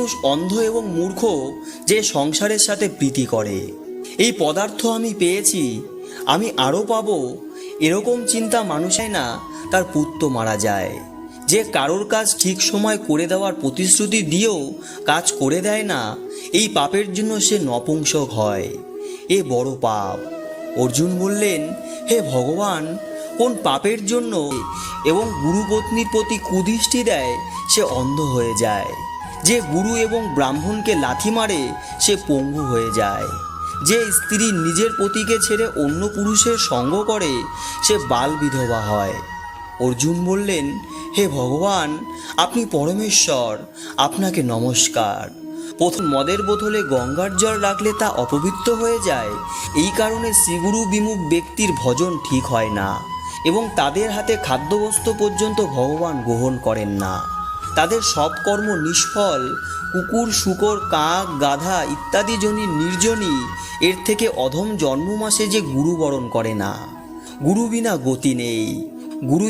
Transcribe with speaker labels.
Speaker 1: মানুষ অন্ধ এবং মূর্খ যে সংসারের সাথে প্রীতি করে। এই পদার্থ আমি পেয়েছি, আমি আরও পাবো, এরকম চিন্তা মানুষের না, তার পুত্র মারা যায়। যে কারোর কাজ ঠিক সময় করে দেওয়ার প্রতিশ্রুতি দিয়েও কাজ করে দেয় না, এই পাপের জন্য সে নপুংসক হয়। এ বড় পাপ। অর্জুন বললেন, হে ভগবান, কোন পাপের জন্য? এবং গুরুপত্নীর প্রতি কুদৃষ্টি দেয়, সে অন্ধ হয়ে যায়। যে গুরু এবং ব্রাহ্মণকে লাথি মারে, সে পঙ্গু হয়ে যায়। যে স্ত্রী নিজের পতিকে ছেড়ে অন্য পুরুষের সঙ্গ করে, সে বাল বিধবা হয়। অর্জুন বললেন, হে ভগবান, আপনি পরমেশ্বর, আপনাকে নমস্কার। প্রথম মদের বোতলে গঙ্গার জল রাখলে তা অপবিত্র হয়ে যায়। এই কারণে শ্রীগুরু বিমুখ ব্যক্তির ভজন ঠিক হয় না এবং তাদের হাতে খাদ্যবস্তু পর্যন্ত ভগবান গ্রহণ করেন না। তাদের সব কর্ম নিষ্ফল। কুকুর, শুকর, কাক, গাধা ইত্যাদি জনি নির্জনী এর থেকে অধম জন্ম মাসে যে গুরু বরণ করে না। গুরু বিনা গতি নেই। গুরু